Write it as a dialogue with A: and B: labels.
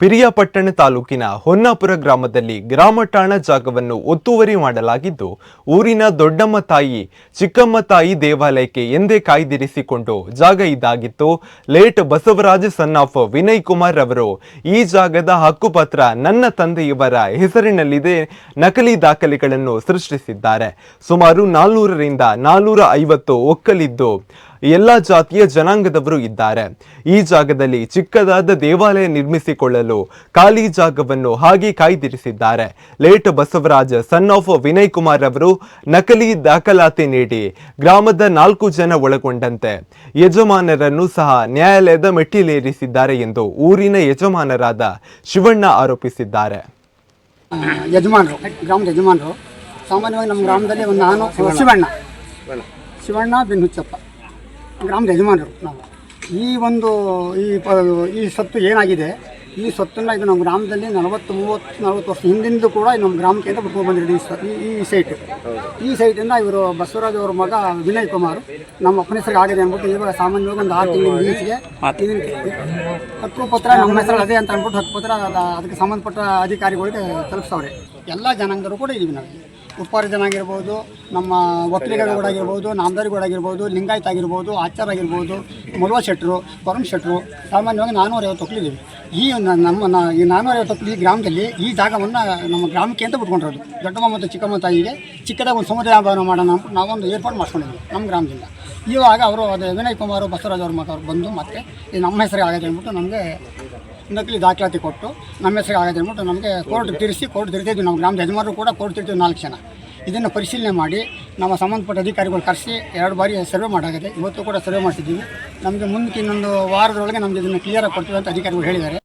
A: ಪಿರಿಯಾಪಟ್ಟಣ ತಾಲೂಕಿನ ಹೊನ್ನಾಪುರ ಗ್ರಾಮದಲ್ಲಿ ಗ್ರಾಮ ಠಾಣ ಜಾಗವನ್ನು ಒತ್ತುವರಿ ಮಾಡಲಾಗಿದ್ದು, ಊರಿನ ದೊಡ್ಡಮ್ಮ ತಾಯಿ, ಚಿಕ್ಕಮ್ಮ ತಾಯಿ ದೇವಾಲಯಕ್ಕೆ ಎಂದೇ ಕಾಯ್ದಿರಿಸಿಕೊಂಡು ಜಾಗ ಇದಾಗಿತ್ತು. Late Basavaraja son of Vinay Kumar ಅವರು ಈ ಜಾಗದ ಹಕ್ಕುಪತ್ರ ನನ್ನ ತಂದೆಯವರ ಹೆಸರಿನಲ್ಲಿದೆ. ನಕಲಿ ದಾಖಲೆಗಳನ್ನು ಸೃಷ್ಟಿಸಿದ್ದಾರೆ. ಸುಮಾರು ನಾಲ್ನೂರರಿಂದ ನಾಲ್ನೂರ ಐವತ್ತು ಒಕ್ಕಲಿದ್ದು ಎಲ್ಲ ಜಾತಿಯ ಜನಾಂಗದವರು ಇದ್ದಾರೆ. ಈ ಜಾಗದಲ್ಲಿ ಚಿಕ್ಕದಾದ ದೇವಾಲಯ ನಿರ್ಮಿಸಿಕೊಳ್ಳಲು ಖಾಲಿ ಜಾಗವನ್ನು ಹಾಗೆ ಕಾಯ್ದಿರಿಸಿದ್ದಾರೆ. Late Basavaraj son of Vinay Kumar ಅವರು ನಕಲಿ ದಾಖಲಾತಿ ನೀಡಿ ಗ್ರಾಮದ ನಾಲ್ಕು ಜನ ಒಳಗೊಂಡಂತೆ. ಯಜಮಾನರನ್ನು ಸಹ ನ್ಯಾಯಾಲಯದ ಮೆಟ್ಟಿಲೇರಿಸಿದ್ದಾರೆ ಎಂದು ಊರಿನ ಯಜಮಾನರಾದ ಶಿವಣ್ಣ ಆರೋಪಿಸಿದ್ದಾರೆ.
B: ಯಜಮಾನರು ಗ್ರಾಮದ ಯಜಮಾನರು ಸಾಮಾನ್ಯವಾಗಿ ನಮ್ಮ ಗ್ರಾಮದಲ್ಲಿ ಒಂದು ನಾನು ಶಿವಣ್ಣ. ಶಿವಣ್ಣ. ಬಿನ್ ಹುಚ್ಚಪ್ಪ ಗ್ರಾಮದ ಯಜಮಾನರು ನಾವು. ಈ ಒಂದು, ಈ ಪ, ಈ ಸತ್ತು ಏನಾಗಿದೆ? ಈ ಸೊತ್ತನ್ನು ಇದು ನಮ್ಮ ಗ್ರಾಮದಲ್ಲಿ ನಲವತ್ತು ಮೂವತ್ತು, ನಲವತ್ತು ವರ್ಷ ಹಿಂದಿಂದು ಕೂಡ ನಮ್ಮ ಗ್ರಾಮಕ್ಕೆ ಅಂತ ಬಿಟ್ಕೊಂಡು ಬಂದಿರೋದು ಈ ಸ- ಈ ಸೈಟ್ ಈ ಸೈಟಿಂದ ಇವರು ಬಸವರಾಜ್ ಅವರ ಮಗ ವಿನಯ್ ಕುಮಾರ್ ನಮ್ಮ ಅಪ್ಪನ ಆಗಿದೆ ಅಂದ್ಬಿಟ್ಟು ಇವಾಗ ಸಾಮಾನ್ಯವಾಗಿ ಒಂದು ಆರು ತಿಂಗಳ ಬೀಚ್ಗೆ ಹಕ್ಕು ಪತ್ರ ನಮ್ಮ ಹೆಸರು ಅದೇ ಅಂತ ಅಂದ್ಬಿಟ್ಟು ಹಕ್ಕು ಪತ್ರ ಅದಕ್ಕೆ ಸಂಬಂಧಪಟ್ಟ ಅಧಿಕಾರಿಗಳಿಗೆ ತಲುಪಿಸವ್ರೆ. ಎಲ್ಲ ಜನಾಂಗರು ಕೂಡ ಇದೀವಿ ನಾವು. ಉಪ್ಪಾರ ಜನ ಇರ್ಬೋದು ನಮ್ಮ ಒಕ್ಕಲಿಗರುಗಳಾಗಿರ್ಬೋದು ನಾಮದಾರಿಗಳಾಗಿರ್ಬೋದು ಲಿಂಗಾಯತ್ ಆಗಿರ್ಬೋದು ಆಚಾರ ಆಗಿರ್ಬೋದು ಮುಳುವ ಶೆಟ್ಟರು ಪರಮ್ ಶೆಟ್ಟರು, ಸಾಮಾನ್ಯವಾಗಿ ನಾನ್ನೂರ ಐವತ್ತು ಒಕ್ಕಲಿದ್ದೀವಿ ಈ ನಮ್ಮ ನ- ಈ ನಾನ್ನೂರ ಐವತ್ತು ಒಕ್ಕಲಿ ಈ ಗ್ರಾಮದಲ್ಲಿ ಈ ಜಾಗವನ್ನು ನಮ್ಮ ಗ್ರಾಮಕ್ಕೆ ಅಂತ ಬಿಟ್ಕೊಂಡಿರೋದು. ದೊಡ್ಡಮ್ಮ ಮತ್ತು ಚಿಕ್ಕಮ್ಮ ತಾಯಿಗೆ ಚಿಕ್ಕದಾಗ ಒಂದು ಸಮುದಾಯ ಭವನ ಮಾಡೋಣ ನಾವೊಂದು ಏರ್ಪಾಡು ಮಾಡ್ಕೊಂಡಿದ್ವಿ ನಮ್ಮ ಗ್ರಾಮದಿಂದ. ಇವಾಗ ಅವರು ಅದು ವಿನಯ್ ಕುಮಾರ್, ಬಸವರಾಜ್ ಅವ್ರ ಮಗ ಅವ್ರು ಬಂದು ಮತ್ತೆ ಈ ನಮ್ಮ ಹೆಸರಿಗೆ ಆಗಿದೆ ಅಂದ್ಬಿಟ್ಟು ನಮಗೆ ನಕಲಿ ದಾಖಲಾತಿ ಕೊಟ್ಟು ನಮ್ಮ ಹೆಸರು ಅಂದ್ಬಿಟ್ಟು ನಮಗೆ ಕೋರ್ಟ್ ತಿರ್ಸಿ ಕೋರ್ಟ್ ತಿರ್ತಿದ್ವಿ ನಮ್ಮ ಗ್ರಾಮದ ಯಜಮಾನರು ಕೂಡ ಕೋರ್ಟ್ ತಿರ್ತೀವಿ ನಾಲ್ಕು ಜನ. ಇದನ್ನು ಪರಿಶೀಲನೆ ಮಾಡಿ ನಮ್ಮ ಸಂಬಂಧಪಟ್ಟ ಅಧಿಕಾರಿಗಳು ಕರೆಸಿ ಎರಡು ಬಾರಿ ಸರ್ವೆ ಮಾಡಾಗಿದೆ. ಇವತ್ತು ಕೂಡ ಸರ್ವೆ ಮಾಡಿಸಿದ್ದೀವಿ ನಮಗೆ ಮುಂದಕ್ಕೆ ಇನ್ನೊಂದು ವಾರದೊಳಗೆ ನಮಗೆ ಇದನ್ನು ಕ್ಲಿಯರಾಗಿ ಕೊಡ್ತೀವಿ ಅಂತ ಅಧಿಕಾರಿಗಳು ಹೇಳಿದ್ದಾರೆ.